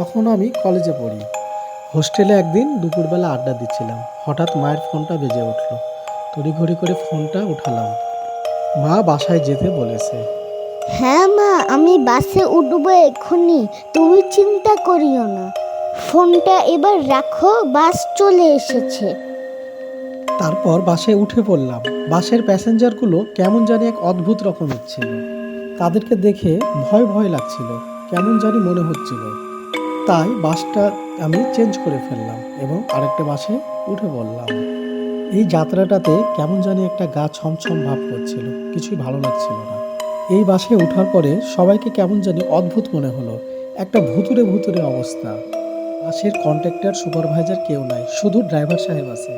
তখন আমি কলেজে পড়ি। হোস্টেলে একদিন দুপুরবেলা আড্ডা দিচ্ছিলাম। হঠাৎ মায়ের ফোনটা বেজে উঠল। তড়িঘড়ি করে ফোনটা উঠালাম। মা বাসায় যেতে বলেছে। হ্যাঁ মা আমি বাসে উঠবো এক্ষুনি। তুমি চিন্তা করিও না। ফোনটা এবার রাখো বাস চলে এসেছে। তারপর বাসে উঠে পড়লাম। বাসের প্যাসেঞ্জারগুলো কেমন জানি এক অদ্ভুত রকমের ছিল। তাদেরকে দেখে ভয় ভয় লাগছিল। কেমন জানি মনে হচ্ছিল। তাই বাসটা আমি চেঞ্জ করে ফেললাম এবং আরেকটা বাসে উঠে পড়লাম। এই যাত্রাটাতে কেমন জানি একটা গা ছমছম ভাব করছিল, কিছুই ভালো লাগছিল না। এই বাসে ওঠার পরে সবাইকে কেমন জানি অদ্ভুত মনে হলো, একটা ভুতুরে ভুতুরে অবস্থা। বাসের কন্ট্রাক্টর সুপারভাইজার কেউ নাই, শুধু ড্রাইভার সাহেব আছে।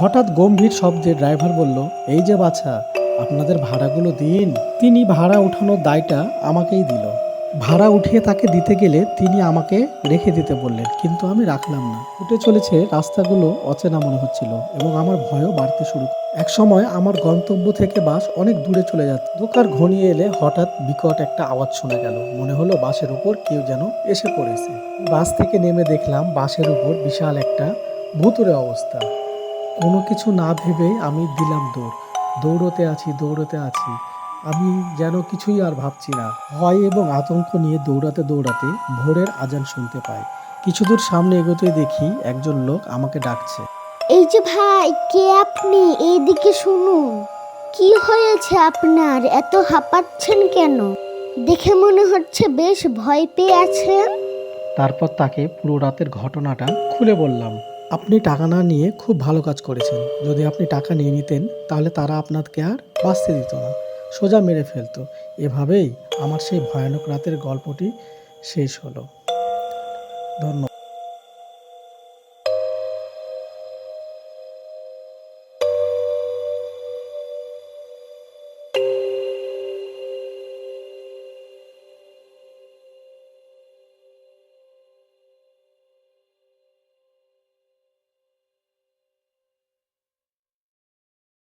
হঠাৎ গম্ভীর শব্দে ড্রাইভার বলল, এই যে বাছা, আপনাদের ভাড়াগুলো দিন। তিনি ভাড়া উঠানোর দায়টা আমাকেই দিল। ভাড়া উঠিয়ে তাকে দিতে গেলে তিনি আমাকে রেখে দিতে বললেন, কিন্তু আমি রাখলাম না। উঠে চলেছে রাস্তাগুলো অচেনা মনে হচ্ছিল এবং আমার ভয়ও বাড়তে শুরু এক সময় আমার গন্তব্য থেকে বাস অনেক দূরে চলে যাচ্ছে। দোকার ঘনিয়ে এলে হঠাৎ বিকট একটা আওয়াজ শোনা গেল। মনে হলো বাসের উপর কেউ যেন এসে পড়েছে। বাস থেকে নেমে দেখলাম বাসের উপর বিশাল একটা ভুতুরে অবস্থা। কোনো কিছু না ভেবেই আমি দিলাম দৌড়। দৌড়তে আছি দৌড়তে আছি। আমি যেন কিছুই আর ভাবছি না। ভয় এবং আতঙ্ক নিয়ে দৌড়াতে দৌড়াতে ভোরের আজান শুনতে পাই। কিছু দূর সামনে এগোতে দেখি একজন লোক আমাকে ডাকছে। এই যে ভাই কে আপনি? এইদিকে শুনুন। কি হয়েছে আপনার? এত হাঁপাচ্ছেন কেন? দেখে মনে হচ্ছে বেশ ভয় পেয়ে আছেন। তারপর তাকে পুরো রাতের ঘটনাটা খুলে বললাম। আপনি টাকা না নিয়ে খুব ভালো কাজ করেছেন। যদি আপনি টাকা নিয়ে নিতেন তাহলে তারা আপনাকে আর বাঁচতে দিত না। সোজা মেরে ফেলতো। এভাবেই আমার সেই ভয়ানক রাতের গল্পটি শেষ হলো। ধন্যবাদ।